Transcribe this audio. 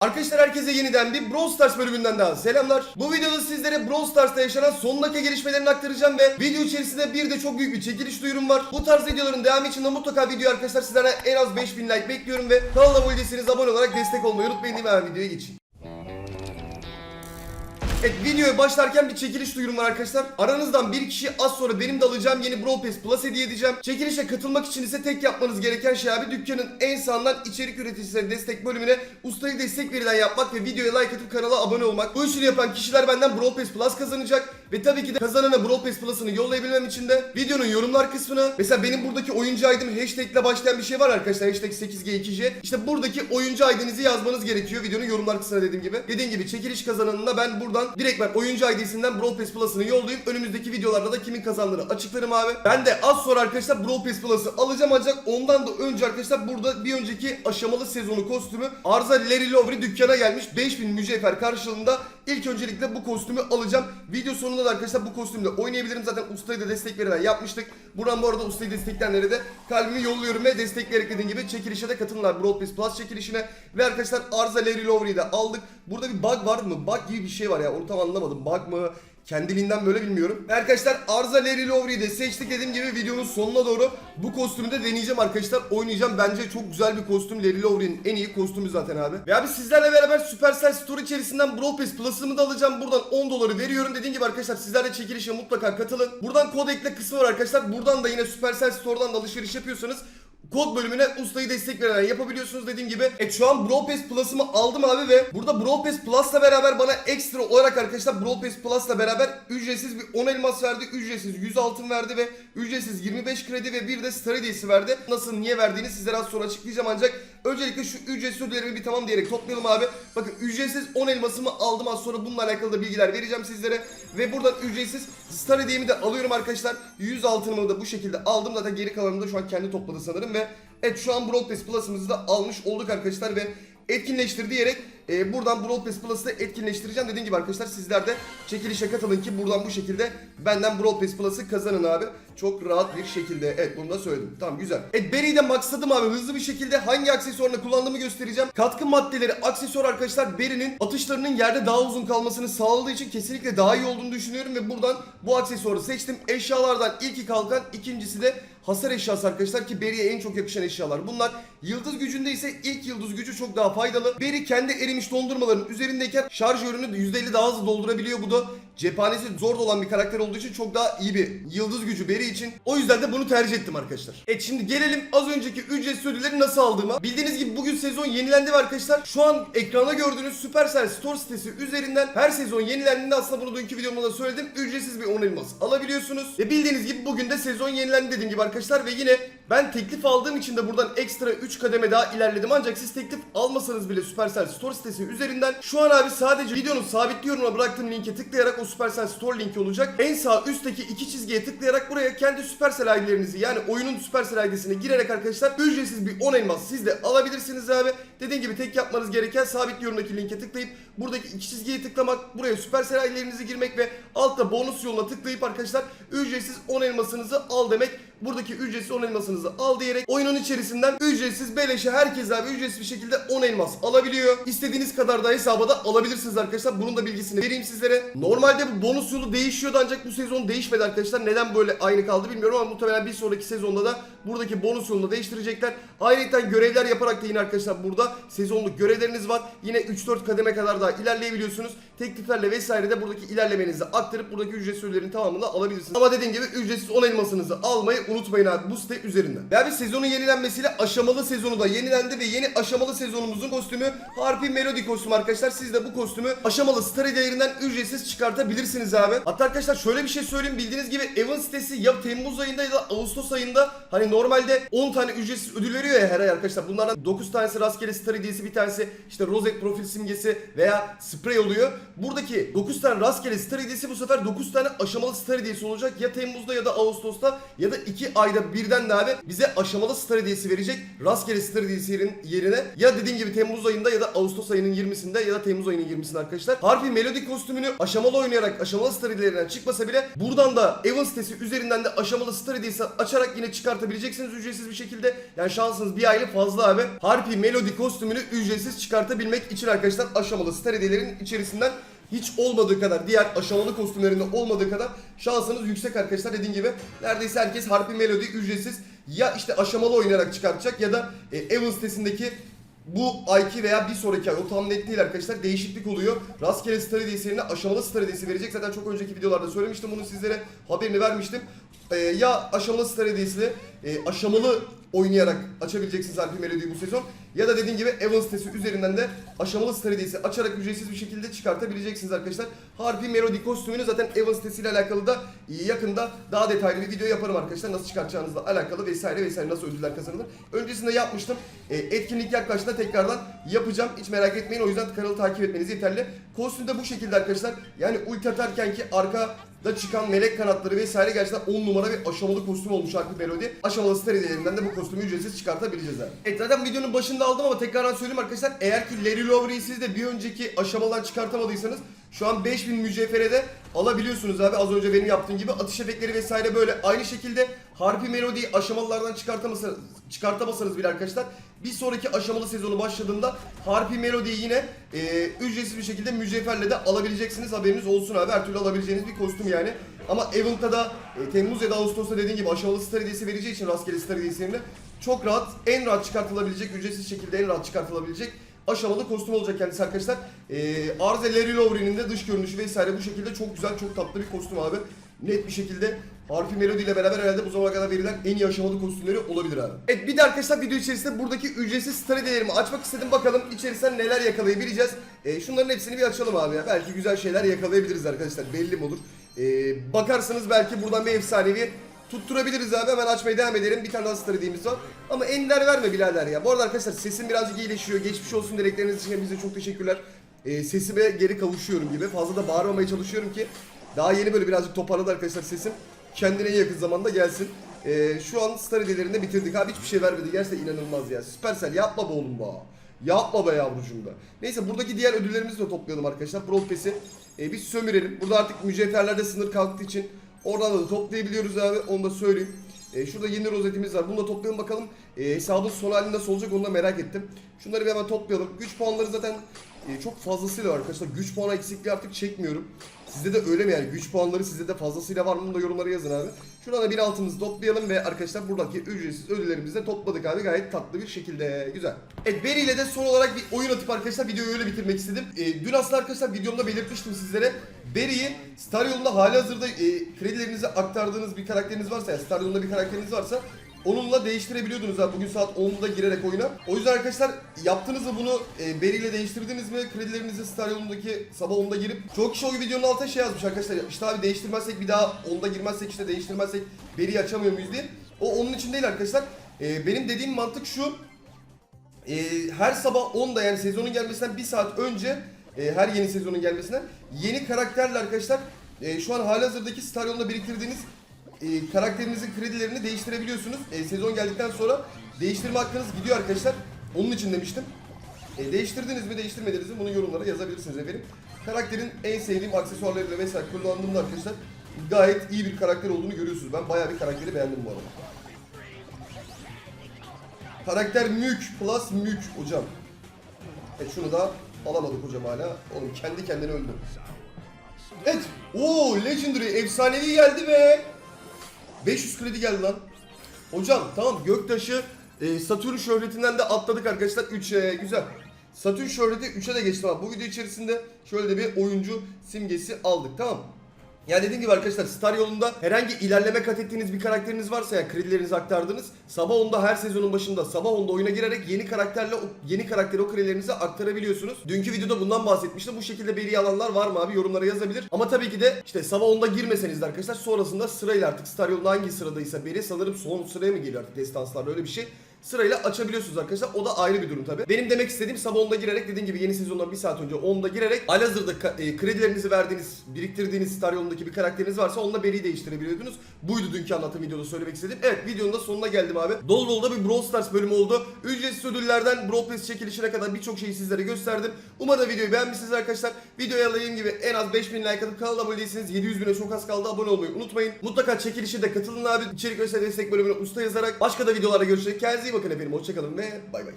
Arkadaşlar herkese yeniden bir Brawl Stars bölümünden daha selamlar. Bu videoda sizlere Brawl Stars'ta yaşanan son dakika gelişmelerini aktaracağım ve video içerisinde bir de çok büyük bir çekiliş duyurum var. Bu tarz videoların devamı için de mutlaka video arkadaşlar sizlerden en az 5000 like bekliyorum ve kanala abone değilseniz abone olarak destek olmayı unutmayın mi? Hemen videoya geçeyim. Evet videoya başlarken bir çekiliş duyurum var arkadaşlar. Aranızdan bir kişi az sonra benim de alacağım yeni Brawl Pass Plus hediye edeceğim. Çekilişe katılmak için ise tek yapmanız gereken şey abi dükkanın en sağından içerik üreticileri destek bölümüne ustayı destek verilen yapmak ve videoya like atıp kanala abone olmak. Bu işini yapan kişiler benden Brawl Pass Plus kazanacak. Ve tabii ki de kazanana Brawl Pass Plus'ını yollayabilmem için de videonun yorumlar kısmına mesela benim buradaki oyuncu aydım hashtag ile başlayan bir şey var arkadaşlar. Hashtag 8G2J. İşte buradaki oyuncu aydınızı yazmanız gerekiyor videonun yorumlar kısmına dediğim gibi. Dediğim gibi çekiliş kazananına ben buradan direkt ben oyuncu ID'sinden Brawl Pass Plus'ını yollayıp önümüzdeki videolarda da kimin kazandığını açıklarım abi. Ben de az sonra arkadaşlar Brawl Pass Plus'ı alacağım ancak ondan da önce arkadaşlar burada bir önceki aşamalı sezonu kostümü Arza Larry Lovry dükkana gelmiş 5000 mücevher karşılığında ilk öncelikle bu kostümü alacağım. Video sonunda da arkadaşlar bu kostümle oynayabilirim. Zaten ustayı da destek verilen yapmıştık. Buradan bu arada ustayı destekleyenlere de kalbimi yolluyorum ve destekleyerek dediğim gibi çekilişe de katılınlar. Pass Plus çekilişine. Ve arkadaşlar Arza Larry Lovry'yi de aldık. Burada bir bug var mı? Bug gibi bir şey var ya. Onu tam anlamadım. Bug mı? Kendiliğinden böyle bilmiyorum. Arkadaşlar Arza Larry Lovry'yi de seçtik dediğim gibi videonun sonuna doğru bu kostümü de deneyeceğim arkadaşlar. Oynayacağım. Bence çok güzel bir kostüm. Larry Lovry'nin en iyi kostümü zaten abi. Ve abi sizlerle beraber Supercell Store içerisinden Brawl Pass Plus'ımı da alacağım. Buradan 10 doları veriyorum. Dediğim gibi arkadaşlar sizler de çekilişe mutlaka katılın. Buradan kod ekle kısmı var arkadaşlar. Buradan da yine Supercell Store'dan da alışveriş yapıyorsanız Kod bölümüne ustayı destek veren yapabiliyorsunuz dediğim gibi. Evet şu an Brawl Pass Plus'ımı aldım abi ve burada Brawl Pass Plus'la beraber bana ekstra olarak arkadaşlar Brawl Pass Plus'la beraber ücretsiz bir 10 elmas verdi. Ücretsiz 100 altın verdi ve ücretsiz 25 kredi ve bir de star hediyesi verdi. Nasıl niye verdiğini sizlere az sonra açıklayacağım ancak öncelikle şu ücretsiz ödüllerimi bir tamam diyerek toplayalım abi. Bakın ücretsiz 10 elmasımı aldım az sonra bununla alakalı da bilgiler vereceğim sizlere. Ve buradan ücretsiz star hediyemi de alıyorum arkadaşlar. 100 altınımı da bu şekilde aldım. Zaten geri kalanını da şu an kendi topladı sanırım ve Evet şu an Pass Plus'ımızı da almış olduk arkadaşlar ve etkinleştir diyerek e, buradan Brawl Pass Plus'ı etkinleştireceğim. Dediğim gibi arkadaşlar sizler de çekilişe katılın ki buradan bu şekilde benden Brawl Pass Plus'ı kazanın abi. Çok rahat bir şekilde. Evet bunu da söyledim. Tamam güzel. Evet Berry'i de maxladım abi. Hızlı bir şekilde hangi aksesuarını kullandığımı göstereceğim. Katkı maddeleri aksesuar arkadaşlar Berry'nin atışlarının yerde daha uzun kalmasını sağladığı için kesinlikle daha iyi olduğunu düşünüyorum ve buradan bu aksesuarı seçtim. Eşyalardan ilki kalkan ikincisi de hasar eşyası arkadaşlar ki Berry'e en çok yakışan eşyalar. Bunlar yıldız gücünde ise ilk yıldız gücü çok daha faydalı. Berry kendi erimiş dondurmaların üzerindeyken şarjörünü %50 daha hızlı doldurabiliyor. Bu da cephanesi zor olan bir karakter olduğu için çok daha iyi bir yıldız gücü Berry için. O yüzden de bunu tercih ettim arkadaşlar. Evet şimdi gelelim az önceki ücretsiz ödülleri nasıl aldığıma. Bildiğiniz gibi bugün sezon yenilendi arkadaşlar şu an ekranda gördüğünüz Supercell Store sitesi üzerinden her sezon yenilendiğinde aslında bunu dünkü videomda da söyledim. Ücretsiz bir 10 elmas alabiliyorsunuz. Ve bildiğiniz gibi bugün de sezon yenilendi dediğim gibi arkadaşlar ve yine ben teklif aldığım için de buradan ekstra 3 kademe daha ilerledim. Ancak siz teklif almasanız bile Supercell Store sitesi üzerinden şu an abi sadece videonun sabit yorumuna bıraktığım linke tıklayarak o Supercell Store linki olacak. En sağ üstteki iki çizgiye tıklayarak buraya kendi Supercell ID'lerinizi yani oyunun Supercell ID'sine girerek arkadaşlar ücretsiz bir 10 elmas siz de alabilirsiniz abi. Dediğim gibi tek yapmanız gereken sabit yorumdaki linke tıklayıp buradaki iki çizgiye tıklamak, buraya Supercell ID'lerinizi girmek ve altta bonus yoluna tıklayıp arkadaşlar ücretsiz 10 elmasınızı al demek. Buradaki ücretsiz 10 elmasınızı al diyerek oyunun içerisinden ücretsiz beleşe herkes abi ücretsiz bir şekilde 10 elmas alabiliyor. İstediğiniz kadar da hesaba da alabilirsiniz arkadaşlar. Bunun da bilgisini vereyim sizlere. Normalde bu bonus yolu değişiyordu ancak bu sezon değişmedi arkadaşlar. Neden böyle aynı kaldı bilmiyorum ama muhtemelen bir sonraki sezonda da buradaki bonus yolunu değiştirecekler. Ayrıca görevler yaparak da yine arkadaşlar burada sezonluk görevleriniz var. Yine 3-4 kademe kadar daha ilerleyebiliyorsunuz. Tekliflerle vesaire de buradaki ilerlemenizi aktarıp buradaki ücretsiz ödüllerin tamamını alabilirsiniz. Ama dediğim gibi ücretsiz 10 elmasınızı almayı unutmayın abi bu site üzerinden. Ve abi sezonun yenilenmesiyle aşamalı sezonu da yenilendi ve yeni aşamalı sezonumuzun kostümü Harpy Melody kostümü arkadaşlar. Siz de bu kostümü aşamalı star değerinden ücretsiz çıkartabilirsiniz abi. Hatta arkadaşlar şöyle bir şey söyleyeyim. Bildiğiniz gibi Evan sitesi ya Temmuz ayında ya da Ağustos ayında hani normalde 10 tane ücretsiz ödül veriyor ya her ay arkadaşlar. Bunlardan 9 tanesi rastgele star hediyesi bir tanesi işte rozet profil simgesi veya sprey oluyor. Buradaki 9 tane rastgele star hediyesi bu sefer 9 tane aşamalı star hediyesi olacak. Ya Temmuz'da ya da Ağustos'ta ya da 2 ayda birden de abi bize aşamalı star hediyesi verecek. Rastgele star hediyesi yerin- yerine ya dediğim gibi Temmuz ayında ya da Ağustos ayının 20'sinde ya da Temmuz ayının 20'sinde arkadaşlar. Harpy Melody kostümünü aşamalı oynayarak aşamalı star hediyelerinden çıkmasa bile buradan da Evan sitesi üzerinden de aşamalı star hediyesi açarak yine çıkartabileceksiniz ücretsiz bir şekilde. Yani şansınız bir aylık fazla abi. Harpy Melody kostümü kostümünü ücretsiz çıkartabilmek için arkadaşlar aşamalı star hediyelerin içerisinden hiç olmadığı kadar diğer aşamalı kostümlerinde olmadığı kadar şansınız yüksek arkadaşlar dediğim gibi neredeyse herkes Harpy Melody ücretsiz ya işte aşamalı oynayarak çıkartacak ya da e, Evan sitesindeki bu ayki veya bir sonraki ay o tam net değil arkadaşlar değişiklik oluyor. Rastgele star hediyesi yerine aşamalı star hediyesi verecek. Zaten çok önceki videolarda söylemiştim bunu sizlere haberini vermiştim. Ee, ya aşamalı star hediyesi e, aşamalı oynayarak açabileceksiniz Harpy Melody'yi bu sezon. Ya da dediğim gibi Evan sitesi üzerinden de aşamalı star hediyesi açarak ücretsiz bir şekilde çıkartabileceksiniz arkadaşlar. Harpy Melody kostümünü zaten Evan sitesiyle alakalı da yakında daha detaylı bir video yaparım arkadaşlar. Nasıl çıkartacağınızla alakalı vesaire vesaire nasıl ödüller kazanılır. Öncesinde yapmıştım. E, etkinlik yaklaştığında tekrardan yapacağım. Hiç merak etmeyin. O yüzden kanalı takip etmeniz yeterli. Kostüm de bu şekilde arkadaşlar. Yani ulti atarken ki arka da çıkan melek kanatları vesaire gerçekten 10 numara bir aşamalı kostüm olmuş Harpy Melody. Aşamalı star hediyelerinden de bu kostümü ücretsiz çıkartabileceğiz abi. Evet zaten videonun başında aldım ama tekrardan söyleyeyim arkadaşlar. Eğer ki Larry Lowery'i siz de bir önceki aşamadan çıkartamadıysanız şu an 5000 mücevherede alabiliyorsunuz abi. Az önce benim yaptığım gibi atış efektleri vesaire böyle. Aynı şekilde Harpy Melody'yi aşamalılardan çıkartamasanız, çıkartamasanız bile arkadaşlar bir sonraki aşamalı sezonu başladığında Harpy Melody'yi yine e, ücretsiz bir şekilde mücevherle de alabileceksiniz. Haberiniz olsun abi. Her türlü alabileceğiniz bir kostüm yani. Ama Event'ta da e, Temmuz ya da Ağustos'ta dediğim gibi aşamalı star hediyesi vereceği için rastgele star hediyesi çok rahat, en rahat çıkartılabilecek, ücretsiz şekilde en rahat çıkartılabilecek aşamalı kostüm olacak kendisi arkadaşlar. Ee, Arze Larry Lowry'nin de dış görünüşü vesaire bu şekilde çok güzel, çok tatlı bir kostüm abi. Net bir şekilde Harfi Melody ile beraber herhalde bu zamana kadar verilen en iyi aşamalı kostümleri olabilir abi. Evet bir de arkadaşlar video içerisinde buradaki ücretsiz star hediyelerimi açmak istedim. Bakalım içerisinden neler yakalayabileceğiz. Ee, şunların hepsini bir açalım abi ya. Belki güzel şeyler yakalayabiliriz arkadaşlar. Belli mi olur? Ee, bakarsanız belki buradan bir efsanevi tutturabiliriz abi. Hemen açmaya devam edelim. Bir tane daha star hediyemiz var. Ama ender verme birader ya. Bu arada arkadaşlar sesim birazcık iyileşiyor. Geçmiş olsun dilekleriniz için bize çok teşekkürler. Ee, sesime geri kavuşuyorum gibi. Fazla da bağırmamaya çalışıyorum ki daha yeni böyle birazcık toparladı arkadaşlar sesim. Kendine en yakın zamanda gelsin. Ee, şu an star bitirdik abi. Hiçbir şey vermedi. Gerçekten inanılmaz ya. Süpersel yapma be oğlum be. Yapma be yavrucuğum be. Neyse buradaki diğer ödüllerimizi de toplayalım arkadaşlar. Brawl Pass'i e, sömürelim. Burada artık mücevherlerde sınır kalktığı için oradan da toplayabiliyoruz abi. Onu da söyleyeyim. E, şurada yeni rozetimiz var. Bunu da toplayalım bakalım. E, hesabın son hali nasıl olacak onu da merak ettim. Şunları bir hemen toplayalım. Güç puanları zaten e, çok fazlasıyla var arkadaşlar. Güç puanı eksikliği artık çekmiyorum. Sizde de öyle mi yani? Güç puanları sizde de fazlasıyla var mı? Bunu da yorumlara yazın abi. Şuradan da bir altımızı toplayalım ve arkadaşlar buradaki ücretsiz ödüllerimizi de topladık abi. Gayet tatlı bir şekilde. Güzel. Evet Berry ile de son olarak bir oyun atıp arkadaşlar videoyu öyle bitirmek istedim. E, dün aslında arkadaşlar videomda belirtmiştim sizlere. Berry'i Star yolunda hali hazırda e, kredilerinizi aktardığınız bir karakteriniz varsa, yani Star yolunda bir karakteriniz varsa Onunla değiştirebiliyordunuz abi bugün saat 10'da girerek oyuna. O yüzden arkadaşlar yaptınız mı bunu e, Berry ile değiştirdiniz mi? Kredilerinizi Star yolundaki sabah 10'da girip çok kişi o videonun altına şey yazmış arkadaşlar. İşte abi değiştirmezsek bir daha 10'da girmezsek işte değiştirmezsek Berry'i açamıyor muyuz diye. O onun için değil arkadaşlar. E, benim dediğim mantık şu. E, her sabah 10'da yani sezonun gelmesinden bir saat önce e, her yeni sezonun gelmesinden yeni karakterle arkadaşlar e, şu an halihazırdaki Star yolunda biriktirdiğiniz e, karakterinizin kredilerini değiştirebiliyorsunuz. E, sezon geldikten sonra değiştirme hakkınız gidiyor arkadaşlar. Onun için demiştim. E, değiştirdiniz mi değiştirmediniz mi bunu yorumlara yazabilirsiniz efendim. Karakterin en sevdiğim aksesuarlarıyla mesela kullandığımda arkadaşlar gayet iyi bir karakter olduğunu görüyorsunuz. Ben bayağı bir karakteri beğendim bu arada. Karakter mük plus mük hocam. Evet şunu da alamadık hocam hala. Oğlum kendi kendine öldü. Evet. Oo Legendary efsanevi geldi be. 500 kredi geldi lan. Hocam tamam Göktaş'ı e, Satürn şöhretinden de atladık arkadaşlar. 3 e, güzel. Satürn şöhreti 3'e de geçti ama bu video içerisinde şöyle de bir oyuncu simgesi aldık tamam mı? Ya dediğim gibi arkadaşlar Star yolunda herhangi ilerleme kat ettiğiniz bir karakteriniz varsa yani kredilerinizi aktardınız. Sabah 10'da her sezonun başında sabah 10'da oyuna girerek yeni karakterle yeni karakteri o kredilerinizi aktarabiliyorsunuz. Dünkü videoda bundan bahsetmiştim. Bu şekilde beri alanlar var mı abi yorumlara yazabilir. Ama tabii ki de işte sabah 10'da girmeseniz de arkadaşlar sonrasında sırayla artık Star yolunda hangi sıradaysa beri sanırım son sıraya mı geliyor artık destanslarda öyle bir şey sırayla açabiliyorsunuz arkadaşlar. O da ayrı bir durum tabii. Benim demek istediğim sabah 10'da girerek dediğim gibi yeni sezondan bir saat önce 10'da girerek halihazırda ka- e, kredilerinizi verdiğiniz, biriktirdiğiniz Star yolundaki bir karakteriniz varsa onunla beri değiştirebiliyordunuz. Buydu dünkü anlatım videoda söylemek istedim. Evet videonun da sonuna geldim abi. Dolu dolu da bir Brawl Stars bölümü oldu. Ücretsiz ödüllerden Brawl Pass çekilişine kadar birçok şeyi sizlere gösterdim. Umarım videoyu beğenmişsiniz arkadaşlar. Videoya dediğim gibi en az 5000 like atıp kanala abone değilseniz 700 bine çok az kaldı. Abone olmayı unutmayın. Mutlaka çekilişe de katılın abi. İçerik ve destek bölümüne usta yazarak. Başka da videolarda görüşecek. Kendinize iyi bakın efendim. Hoşçakalın ve bay bay.